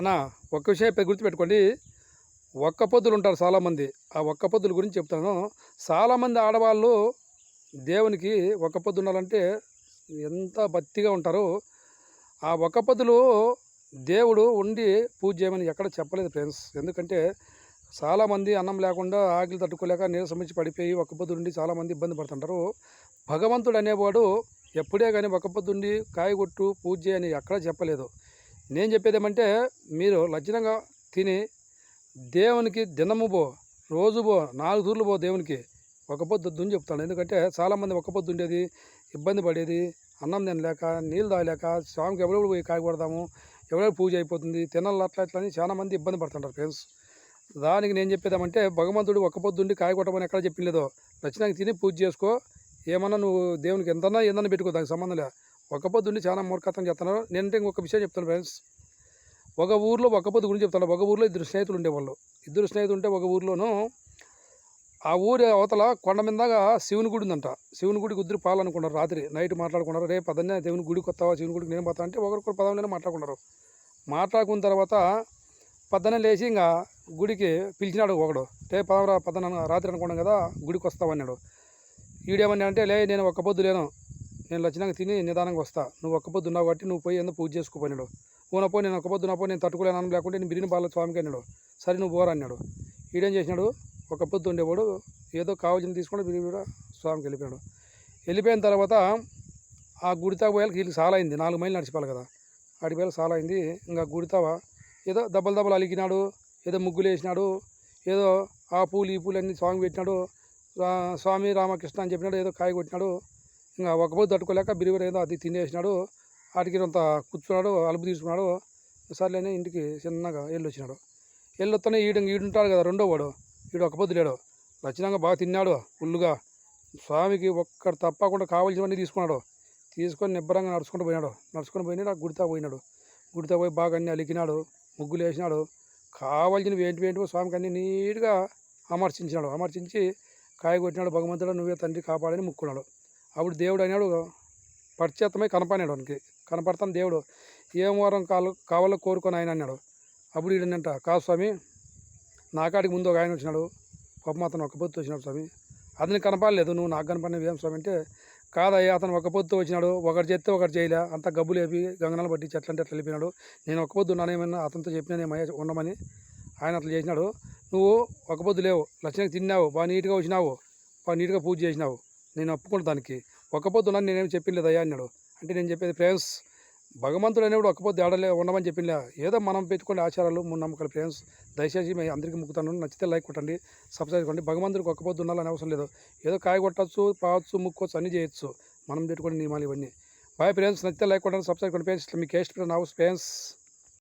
అన్న ఒక్క విషయం గుర్తుపెట్టుకోండి. ఒక్క పొద్దులు ఉంటారు చాలామంది. ఆ ఒక్క పొద్దుల గురించి చెప్తాను చాలామంది ఆడవాళ్ళు దేవునికి ఒక్క పొద్దు ఉండాలంటే ఎంత భక్తిగా ఉంటారో. ఆ ఒక్క పొద్దులు దేవుడు ఉండి పూజ చేయమని ఎక్కడ చెప్పలేదు ఫ్రెండ్స్. ఎందుకంటే చాలామంది అన్నం లేకుండా ఆకలి తట్టుకోలేక నీరసం పడిపోయి ఒక్క పొద్దు ఉండి చాలామంది ఇబ్బంది పడుతుంటారు. భగవంతుడు అనేవాడు ఎప్పుడే కానీ ఒక్క పొద్దుండి కాయగొట్టు పూజ చేయని ఎక్కడ చెప్పలేదు. నేను చెప్పేది ఏమంటే మీరు లక్షణంగా తిని దేవునికి దినము పో రోజు పో నాలుగు తూర్లు పో దేవునికి. ఒక పొద్దు చెప్తాను. ఎందుకంటే చాలామంది ఒక పొద్దు ఉండేది ఇబ్బంది పడేది అన్నం తినలేక నీళ్ళు తాగలేక స్వామికి ఎవరెవరు పోయి కాయకూడదాము ఎవరెవరు పూజ అయిపోతుంది తినాలి అట్లా అట్లా అని చాలామంది ఇబ్బంది పడుతుంటారు ఫ్రెండ్స్. దానికి నేను చెప్పేదామంటే భగవంతుడు ఒక్క పొద్దుండి కాయ కొట్టమని ఎక్కడ చెప్పిందో లక్షణంగా తిని పూజ చేసుకో. ఏమన్నా నువ్వు దేవునికి ఎంతన్నా ఏందన్నా పెట్టుకో దానికి సంబంధం లేదు ఒక పొద్దుండి చాలా మూర్ఖత్వం చెప్తున్నారు నేను ఇంకొక విషయం చెప్తాను ఫ్రెండ్స్. ఒక ఊర్లో ఒక పొద్దు గురించి చెప్తాను. ఒక ఊర్లో ఇద్దరు స్నేహితులు ఉండేవాళ్ళు. ఇద్దరు స్నేహితులు ఉంటే ఒక ఊర్లోనూ ఆ ఊరి అవతల కొండ మీదగా శివుని గుడి ఉందంట. శివుని గుడికి ఇద్దరు పాలనుకున్నారు రాత్రి. నైట్ మాట్లాడుకున్నారు. రేపు పదన్నే దేవుని గుడికి వస్తావా? శివుని గుడికి నేను పోతా అంటే ఒకరికొకరు పదవిలోనే మాట్లాడుకున్నారు. మాట్లాడుకున్న తర్వాత పద్దన లేచి ఇంకా గుడికి పిలిచినాడు ఒకడు. రేపు పదవరా పద్దన రాత్రి అనుకున్నాం కదా గుడికి వస్తావన్నాడు. ఈడేమన్నా అంటే లే నేను ఒక్క పొద్దు లేను. నేను లక్షణంగా తిని నిదానంగా వస్తా. నువ్వు ఒక్క పొద్దు ఉన్నావు కాబట్టి నువ్వు పోయి ఏదో పూజ చేసుకోపోయినాడు ఊనపో నేను ఒక్క పొద్దు నాపో నేను తట్టుకోలేను లేకుంటే నేను బిర్యానీ బాల స్వామికి అన్నాడు. సరే నువ్వు పోరా అన్నాడు. ఈడేం చేసినాడు? ఒక పొద్దు ఉండేవాడు ఏదో కావాల్సింది తీసుకొని బిర్యానీ స్వామికి వెళ్ళిపోయాడు వెళ్ళిపోయిన తర్వాత ఆ గుడితా పోయాలి వీళ్ళకి సాలైంది అయింది. నాలుగు మైలు నడిచిపోవాలి కదా. ఆడి పోయాలి చాలా అయింది. ఇంకా గుడితావా ఏదో దెబ్బలు దెబ్బలు అలిగినాడు ఏదో ముగ్గులు వేసినాడు ఏదో ఆ పూలు ఈ పూలు అన్ని స్వామి పెట్టినాడు స్వామి రామకృష్ణ అని చెప్పినాడు ఏదో కాయ కొట్టినాడు ఇంకా ఒక బొద్దు తట్టుకోలేక బిరిబిరి ఏదో అది తినేసినాడు. ఆడికి కొంత కూర్చున్నాడు అలుపు తీసుకున్నాడు. సర్లేని ఇంటికి చిన్నగా వెళ్ళి వచ్చినాడు. వెళ్ళి వస్తేనే ఈడు ఈడుంటాడు కదా రెండో వాడు. ఈడు ఒక బొద్దు లేడు. లక్షణంగా బాగా తిన్నాడు ఫుల్లుగా. స్వామికి ఒక్కడు తప్పకుండా కావాల్సినవన్నీ తీసుకున్నాడు. తీసుకొని నిబ్బరంగా నడుచుకుంటూ పోయినాడు. నడుచుకొని పోయినాడు ఆ గుడితా పోయినాడు. గుడితా పోయి బాగా అన్ని అలికినాడు ముగ్గులు వేసినాడు. కావాల్సినవి ఏంటి ఏంటివో స్వామికి అన్ని నీట్గా అమర్చించినాడు. అమర్చించి కాయ కొట్టినాడు. భగవంతుడు నువ్వే తండ్రి కాపాడని ముక్కున్నాడు. అప్పుడు దేవుడు అనేవాడు పరిచేతమై కనపడినాడు వానికి కనపడతాను దేవుడు. ఏం వారం కాలు కావాలో కోరుకొని ఆయన అన్నాడు. అప్పుడు ఈడనంట కాదు స్వామి నాకాడికి ముందు ఒక ఆయన వచ్చినాడు. పాపం అతను ఒక పొత్తు వచ్చినాడు స్వామి. అతనికి కనపడలేదు నువ్వు నాకు కనపడినవి ఏం స్వామి? అంటే కాదయ్యా అతను ఒక పొత్తు వచ్చినాడు. ఒకటి చేస్తే ఒకటి చేయలే. అంత గబ్బు లేపి గంగనాలు పట్టి చెట్లంటే అట్లా వెళ్ళిపోయినాడు నేను ఒక పొద్దు ఉన్నానేమన్నా అతనితో చెప్పినానేమయ్యా ఉండమని ఆయన అట్లా చేసినాడు. నువ్వు ఒక పొద్దు లేవు. లక్షణంగా తిన్నావు. బాగా నీట్గా వచ్చినావు. బాగా నీట్గా పూజ చేసినావు. నేను ఒప్పుకుంటా దానికి. ఒక ఉన్నాను నేనేం చెప్పింది అయ్యా అన్నాడు. అంటే నేను చెప్పేది ఫ్రెండ్స్ భగవంతుడు అనేవాడు ఒక్కపోతే పొద్దు ఆడలే ఉండమని చెప్పిందా ఏదో మనం పెట్టుకునే ఆచారాలు మూడు నమ్మకాలు ఫ్రెండ్స్. దయచేసి మీ అందరికీ ముక్కుతాను. నచ్చితే లైక్ కొట్టండి సబ్స్క్రైబ్ కొట్టండి. భగవంతుడికి ఒక్కపోతే ఉండాలని అవసరం లేదు. ఏదో కాయ కొట్టచ్చు పావచ్చు ముక్కోవచ్చు అన్నీ చేయొచ్చు. మనం పెట్టుకునే నియమాలు ఇవన్నీ. బాయ్ ఫ్రెండ్స్ నచ్చితే లైక్ కొట్టండి సబ్స్క్రైబ్ కొట్టండి. ఫ్రెండ్స్ మీకు కేస్ట్ నా ఫ్రెండ్స్.